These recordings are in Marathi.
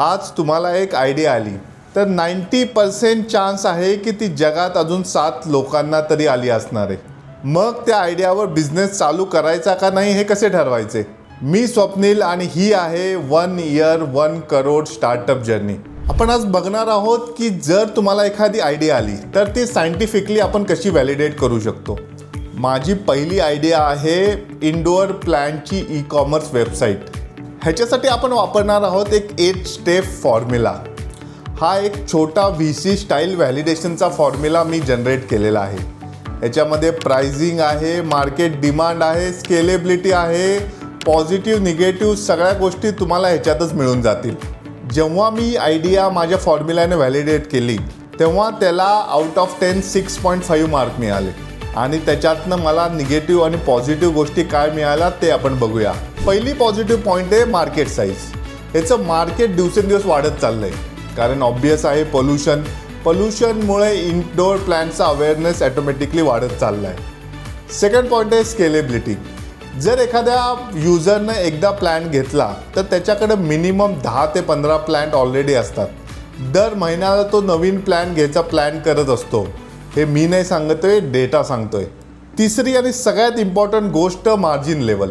आज तुम्हाला एक आयडिया आली. तर नाईंटी पर्सेंट चान्स आहे की ती जगात अजून सात लोकांना तरी आली असणार आहे. मग त्या आयडियावर बिझनेस चालू करायचा का नाही हे कसे ठरवायचे? मी स्वप्नील आणि ही आहे one year one crore startup journey आपण आज बघणार आहोत की जर तुम्हाला एखादी आयडिया आली तर ती सायंटिफिकली आपण कशी व्हॅलिडेट करू शकतो? माझी पहिली आयडिया आहे इंडोअर प्लॅनची ई कॉमर्स वेबसाईट ह्याच्यासाठी आपण वापरणार आहोत एक एट स्टेप फॉर्म्युला हा एक छोटा व्ही सी स्टाईल व्हॅलिडेशनचा फॉर्म्युला मी जनरेट केलेला आहे. याच्यामध्ये प्राइसिंग आहे मार्केट डिमांड आहे स्केलेबिलिटी आहे पॉझिटिव्ह निगेटिव्ह सगळ्या गोष्टी तुम्हाला ह्याच्यातच मिळून जातील. जेव्हा मी आयडिया माझ्या फॉर्म्युलाने व्हॅलिडेट केली तेव्हा त्याला out of ten six point five mark मिळाले. आणि त्याच्यातनं मला निगेटिव्ह आणि पॉझिटिव्ह गोष्टी काय मिळाल्या ते आपण बघूया. पहिली पॉझिटिव्ह पॉईंट आहे मार्केट साईज याचं मार्केट दिवसेंदिवस वाढत चाललं आहे कारण ऑब्वियस आहे पोल्युशन पोल्युशनमुळे इनडोअर प्लॅनचा अवेअरनेस ॲटोमॅटिकली वाढत चालला आहे सेकंड पॉईंट आहे स्केलेबिलिटी जर एखाद्या युजरनं एकदा प्लॅन घेतला तर त्याच्याकडे मिनिमम दहा ते पंधरा प्लॅन ऑलरेडी असतात. दर महिन्याला तो नवीन प्लॅन घ्यायचा प्लॅन करत असतो. हे मी नाही सांगतोय डेटा सांगतोय. तिसरी आणि सगळ्यात इम्पॉर्टंट गोष्ट मार्जिन लेवल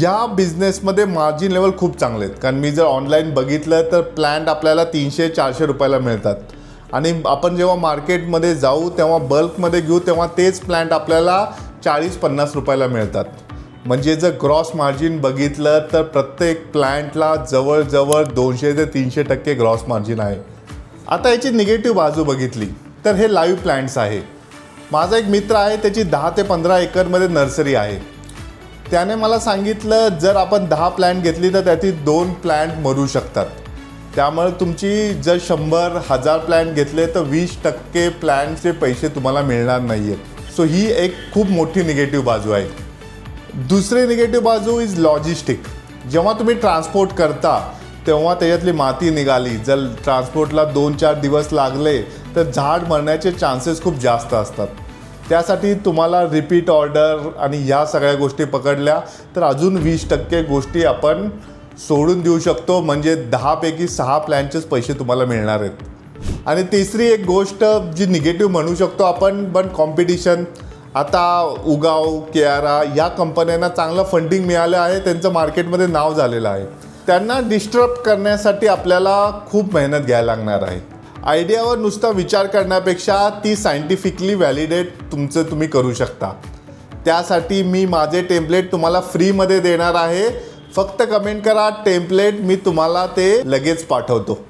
या बिझनेसमध्ये मार्जिन लेवल खूप चांगले आहेत. कारण मी जर ऑनलाईन बघितलं तर प्लॅन्ट आपल्याला तीनशे चारशे रुपयाला मिळतात. आणि आपण जेव्हा मार्केटमध्ये जाऊ तेव्हा बल्कमध्ये घेऊ तेव्हा तेच प्लॅन्ट आपल्याला चाळीस पन्नास रुपयाला मिळतात. म्हणजे जर ग्रॉस मार्जिन बघितलं तर प्रत्येक प्लॅन्टला जवळजवळ दोनशे ते तीनशे टक्के ग्रॉस मार्जिन आहे. आता याची निगेटिव्ह बाजू बघितली. तर हे लाईव्ह प्लॅन्ट्स आहे. माझा एक मित्र आहे त्याची दहा ते पंधरा एकरमध्ये नर्सरी आहे. त्याने मला सांगितलं जर आपण दहा प्लॅन्ट घेतली तर त्यातील दोन प्लॅन्ट मरू शकतात. त्यामुळे तुमची जर शंभर हजार प्लॅन्ट घेतले तर वीस टक्के प्लॅन्टचे पैसे तुम्हाला मिळणार नाही आहेत सो ही एक खूप मोठी निगेटिव्ह बाजू आहे. दुसरी निगेटिव्ह बाजू इज लॉजिस्टिक जेव्हा तुम्ही ट्रान्सपोर्ट करता तेव्हा त्याच्यातली माती निघाली. जर ट्रान्सपोर्टला दोन चार दिवस लागले तर झाड मरण्याचे चान्सेस खूप जास्त असतात. त्यासाठी तुम्हाला रिपीट ऑर्डर आणि ह्या सगळ्या गोष्टी पकडल्या तर अजून वीस टक्के गोष्टी आपण सोडून देऊ शकतो. म्हणजे दहापैकी सहा प्लॅनचेच पैसे तुम्हाला मिळणार आहेत. आणि तिसरी एक गोष्ट जी निगेटिव्ह म्हणू शकतो आपण पण कॉम्पिटिशन आता उगाव केआरा या कंपन्यांना चांगलं फंडिंग मिळालं आहे. त्यांचं मार्केटमध्ये नाव झालेलं आहे. त्यांना डिस्टर्ब करण्यासाठी आपल्याला खूप मेहनत घ्यायला लागणार आहे. आयडियावर नुसता विचार करण्यापेक्षा ती सायंटिफिकली व्हॅलिडेट तुमचं तुम्ही करू शकता. त्यासाठी मी माझे टेम्पलेट तुम्हाला फ्रीमध्ये देणार आहे. फक्त कमेंट करा टेम्पलेट मी तुम्हाला ते लगेच पाठवतो.